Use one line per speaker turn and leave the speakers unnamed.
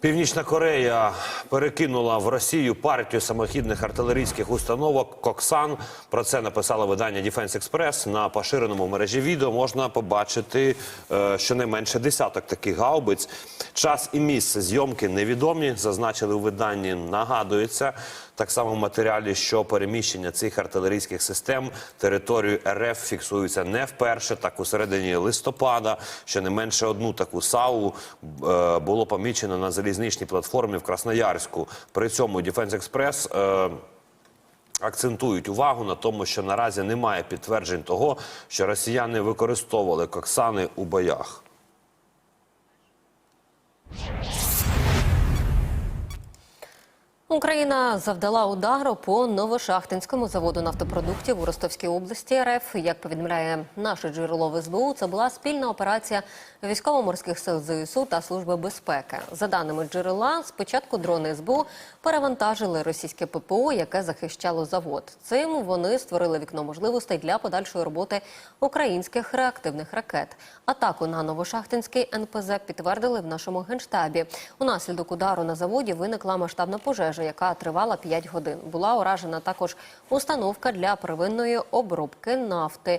Північна Корея перекинула в Росію партію самохідних артилерійських установок Коксан. Про це написало видання Defense Express. На поширеному мережі відео можна побачити е, щонайменше десяток таких гаубиць. Час і місце зйомки невідомі. Зазначили у виданні. Нагадується так само в матеріалі, що переміщення цих артилерійських систем територію РФ фіксується не вперше. Так у середині листопада щонайменше одну таку САУ е, було помічено на залізничній платформі в Красноярську. При цьому Діфенс Експрес. акцентують увагу на тому, що наразі немає підтверджень того, що росіяни використовували коксани у боях.
Україна завдала удару по Новошахтинському заводу нафтопродуктів у Ростовській області РФ. Як повідомляє наше джерело в СБУ, це була спільна операція військово-морських сил ЗСУ та служби безпеки. За даними джерела, спочатку дрони СБУ перевантажили російське ППО, яке захищало завод. Цим вони створили вікно можливостей для подальшої роботи українських реактивних ракет. Атаку на Новошахтинський НПЗ підтвердили в нашому генштабі. Унаслідок удару на заводі виникла масштабна пожежа, яка тривала 5 годин. Була уражена також установка для первинної обробки нафти.